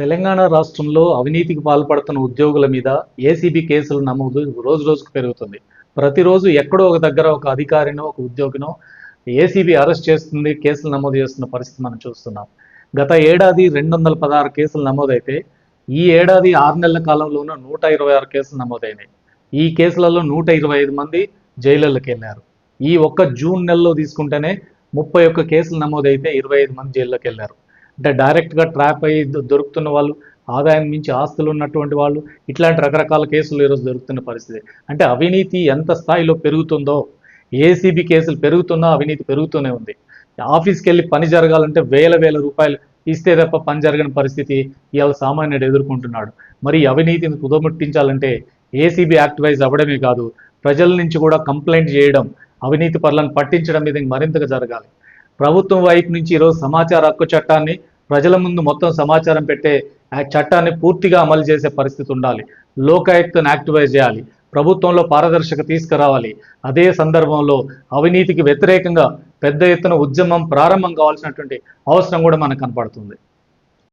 తెలంగాణ రాష్ట్రంలో అవినీతికి పాల్పడుతున్న ఉద్యోగుల మీద ఏసీబీ కేసులు నమోదు రోజు రోజుకు పెరుగుతుంది. ప్రతిరోజు ఎక్కడో ఒక దగ్గర ఒక అధికారినో ఒక ఉద్యోగినో ఏసీబీ అరెస్ట్ చేస్తుంది కేసులు నమోదు చేస్తున్న పరిస్థితి మనం చూస్తున్నాం. గత ఏడాది రెండు వందల పదహారు కేసులు నమోదైతే ఈ ఏడాది ఆరు నెలల కాలంలోనూ నూట ఇరవై ఆరు కేసులు నమోదైనాయి. ఈ కేసులలో నూట ఇరవై ఐదు మంది జైలులకు వెళ్ళారు. ఈ ఒక్క జూన్ నెలలో తీసుకుంటేనే ముప్పై ఒక్క కేసులు నమోదైతే ఇరవై ఐదు మంది జైల్లోకి వెళ్ళారు. అంటే డైరెక్ట్గా ట్రాప్ అయ్యి దొరుకుతున్న వాళ్ళు ఆదాయం మించి ఆస్తులు ఉన్నటువంటి వాళ్ళు ఇట్లాంటి రకరకాల కేసులు ఈరోజు దొరుకుతున్న పరిస్థితి. అంటే అవినీతి ఎంత స్థాయిలో పెరుగుతుందో ఏసీబీ కేసులు పెరుగుతున్నా అవినీతి పెరుగుతూనే ఉంది. ఆఫీస్కి వెళ్ళి పని జరగాలంటే వేల వేల రూపాయలు ఇస్తే తప్ప పని జరగని పరిస్థితి ఇవాళ సామాన్యుడు ఎదుర్కొంటున్నాడు. మరి అవినీతిని కుదముట్టించాలంటే ఏసీబీ యాక్టివైజ్ అవ్వడమే కాదు ప్రజల నుంచి కూడా కంప్లైంట్ చేయడం అవినీతి పనులను పట్టించడం ఇది మరింతగా జరగాలి. ప్రభుత్వం వైపు నుంచి ఈరోజు సమాచార హక్కు చట్టాన్ని ప్రజల ముందు మొత్తం సమాచారం పెట్టే చట్టాన్ని పూర్తిగా అమలు చేసే పరిస్థితి ఉండాలి. లోకాయుక్తను యాక్టివైజ్ చేయాలి. ప్రభుత్వంలో పారదర్శక తీసుకురావాలి. అదే సందర్భంలో అవినీతికి వ్యతిరేకంగా పెద్ద ఎత్తున ఉద్యమం ప్రారంభం కావాల్సినటువంటి అవసరం కూడా మనకు కనపడుతుంది.